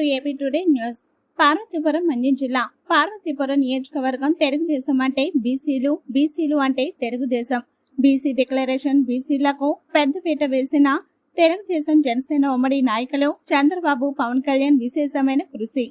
To AP today news. Parvathipuram Manyam జిల్లా పార్వతీపురం నియోజకవర్గం తెలుగుదేశం అంటే బీసీలు బీసీలు అంటే తెలుగుదేశం. బీసీ డిక్లరేషన్ బీసీలకు పెద్దపీట వేసిన తెలుగుదేశం జనసేన ఉమ్మడి నాయకులు చంద్రబాబు పవన్ కళ్యాణ్ విశేషమైన కృషి.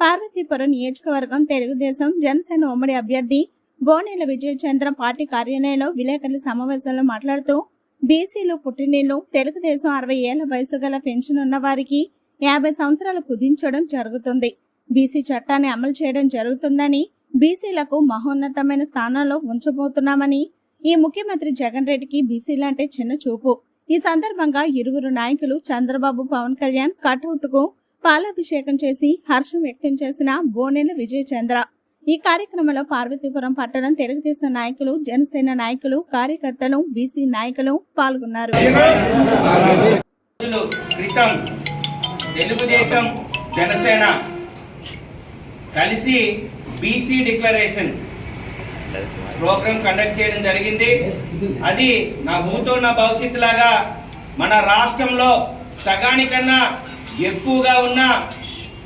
పార్వతీపురం నియోజకవర్గం తెలుగుదేశం జనసేన ఉమ్మడి అభ్యర్థి బోనేల విజయచంద్ర పార్టీ కార్యాలయంలో విలేకరుల సమావేశంలో మాట్లాడుతూ బీసీలు పుట్టినీళ్ళు తెలుగుదేశం అరవై ఏళ్ళ వయసు గల పెన్షన్ ఉన్న వారికి యాభై సంవత్సరాలు కుదించడం జరుగుతుంది. బీసీ చట్టాన్ని అమలు చేయడం జరుగుతుందని బీసీలకు మహోన్నతమైన స్థానంలో ఉంచబోతున్నామని ఈ ముఖ్యమంత్రి జగన్ రెడ్డికి బీసీలంటే చిన్న చూపు. ఈ సందర్భంగా ఇరువురు నాయకులు చంద్రబాబు పవన్ కళ్యాణ్ కటౌట్కు పాలాభిషేకం చేసి హర్షం వ్యక్తం చేసిన బోనెల విజయ చంద్ర ఈ కార్యక్రమంలో పార్వతీపురం పట్టణం తెలుగుదేశం నాయకులు జనసేన నాయకులు కార్యకర్తలు బీసీ నాయకులు పాల్గొన్నారు. తెలుగుదేశం జనసేన కలిసి బీసీ డిక్లరేషన్ ప్రోగ్రాం కండక్ట్ చేయడం జరిగింది. అది నా భూతో నా భవిష్యత్తు లాగా మన రాష్ట్రంలో సగానికన్నా ఎక్కువగా ఉన్న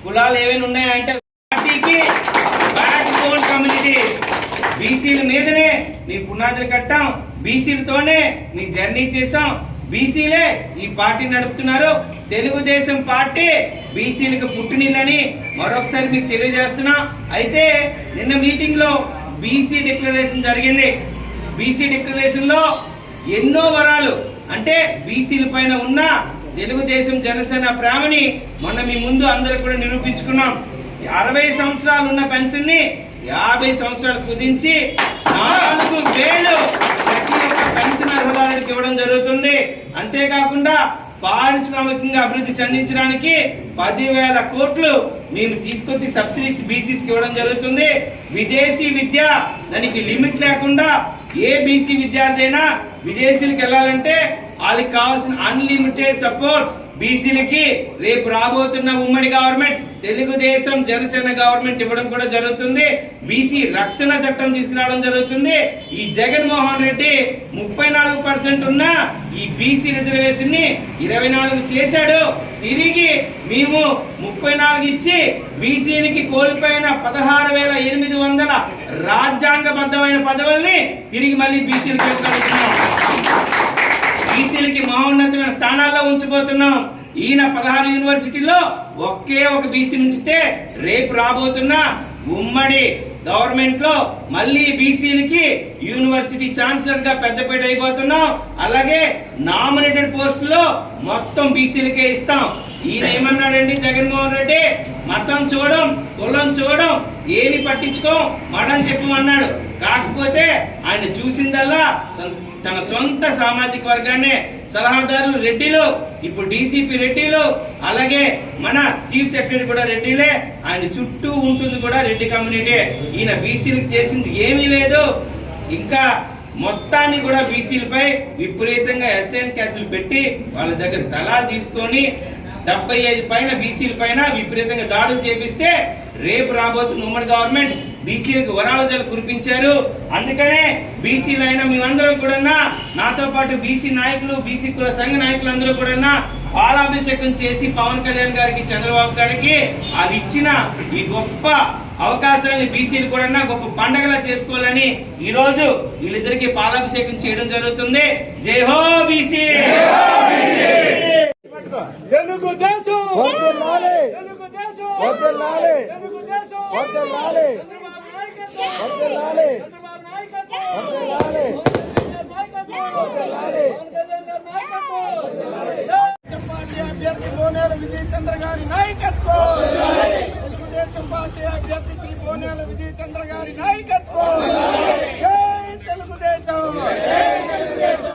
కులాలు ఏమైనా ఉన్నాయంటే పార్టీకి బ్యాక్ బోన్ కమ్యూనిటీ. బీసీల మీదనే నీ పునాదులు కట్టాం. బీసీలతోనే నీ జర్నీ చేసాం బీసీలే ఈ పార్టీ నడుపుతున్నారు. తెలుగుదేశం పార్టీ బీసీలకు పుట్టినిల్లని మరొకసారి మీకు తెలియజేస్తున్నా. అయితే నిన్న మీటింగ్లో బీసీ డిక్లరేషన్ జరిగింది. బీసీ డిక్లరేషన్లో ఎన్నో వరాలు అంటే బీసీల పైన ఉన్న తెలుగుదేశం జనసేన ప్రేమని మొన్న మీ ముందు అందరూ కూడా నిరూపించుకున్నాం. అరవై సంవత్సరాలు ఉన్న పెన్షన్ని యాభై సంవత్సరాలు కుదించి నాలుగు వేలు ప్రతి ఒక్క పెన్షన్ అర్హులకు ఇవ్వడం జరుగుతుంది. అంతేకాకుండా పారిశ్రామికంగా అభివృద్ధి చెందించడానికి పదివేల కోట్లు మేము తీసుకొచ్చి సబ్సిడీస్ బీసీస్కి ఇవ్వడం జరుగుతుంది. విదేశీ విద్య దానికి లిమిట్ లేకుండా ఏ బీసీ విద్యార్థి అయినా విదేశీలకు వెళ్ళాలంటే వాళ్ళకి కావాల్సిన అన్లిమిటెడ్ సపోర్ట్ బీసీలకి రేపు రాబోతున్న ఉమ్మడి గవర్నమెంట్ తెలుగుదేశం జనసేన గవర్నమెంట్ ఇవ్వడం కూడా జరుగుతుంది. బీసీ రక్షణ చట్టం తీసుకురావడం జరుగుతుంది. ఈ జగన్మోహన్ రెడ్డి ముప్పై నాలుగు పర్సెంట్ ఉన్న ఈ బీసీ రిజర్వేషన్ని ఇరవై నాలుగు చేశాడు. తిరిగి మేము ముప్పై నాలుగు ఇచ్చి బీసీలకి కోల్పోయిన పదహారు వేల ఎనిమిది వందల రాజ్యాంగబద్ధమైన పదవుల్ని తిరిగి మళ్ళీ బీసీలకి ఇవ్వగలుగుతున్నాం బీసీలకి మహోన్నతమైన స్థానాల్లో ఉంచిపోతున్నాం. ఈయన పదహారు యూనివర్సిటీల్లో ఒకే ఒక బీసీ ఉంచితే రేపు రాబోతున్న ఉమ్మడి గవర్నమెంట్లో మళ్ళీ బీసీలకి యూనివర్సిటీ ఛాన్సలర్గా పెద్దపేట అయిపోతున్నాం. అలాగే నామినేటెడ్ పోస్టులో మొత్తం బీసీలకే ఇస్తాం. ఈయన ఏమన్నాడండి? జగన్మోహన్ రెడ్డి మతం చూడం కులం చూడం ఏమి పట్టించుకో మడని చెప్పమన్నాడు. కాకపోతే ఆయన చూసిందల్లా తన- సొంత సామాజిక వర్గాన్ని సలహాదారులు రెడ్డిలు ఇప్పుడు డీజీపీ రెడ్డిలు అలాగే మన చీఫ్ సెక్రటరీ కూడా రెడ్డిలే ఆయన చుట్టూ ఉంటుంది కూడా రెడ్డి కమ్యూనిటీ. ఈయన బీసీలకు చేసింది ఏమీ లేదు. ఇంకా మొత్తాన్ని కూడా బీసీలపై విపరీతంగా ఎస్ఎన్ క్యాసులు పెట్టి వాళ్ళ దగ్గర స్థలాలు తీసుకొని డెబ్బై ఐదు పైన బీసీల పైన విపరీతంగా దాడులు చేపిస్తే రేపు రాబోతున్న ఉమ్మడి గవర్నమెంట్ బీసీలకు వరాలజలు కురిపించారు. అందుకనే బీసీలు మేమందరం కూడా నాతో పాటు బీసీ నాయకులు బీసీ కుల సంఘ నాయకులు అందరూ కూడా పాలాభిషేకం చేసి పవన్ కళ్యాణ్ గారికి చంద్రబాబు గారికి అది ఇచ్చిన ఈ గొప్ప అవకాశాలని బీసీలు కూడా గొప్ప పండగలా చేసుకోవాలని ఈరోజు వీళ్ళిద్దరికీ పాలాభిషేకం చేయడం జరుగుతుంది. జై హో బీసీ! తెలుగు దేశం వర్దిల్లాలి తెలుగు దేశం వర్దిల్లాలి తెలుగు దేశం వర్దిల్లాలి వర్దిల్లాలి వర్దిల్లాలి వర్దిల్లాలి చెప్పాలి అభ్యర్థి కోనేల విజయ్ చంద్ర గారి నాయకత్వం తెలుగుదేశం పార్టీ అభ్యర్థి శ్రీ కోనేల విజయ్ చంద్ర గారి నాయకత్వం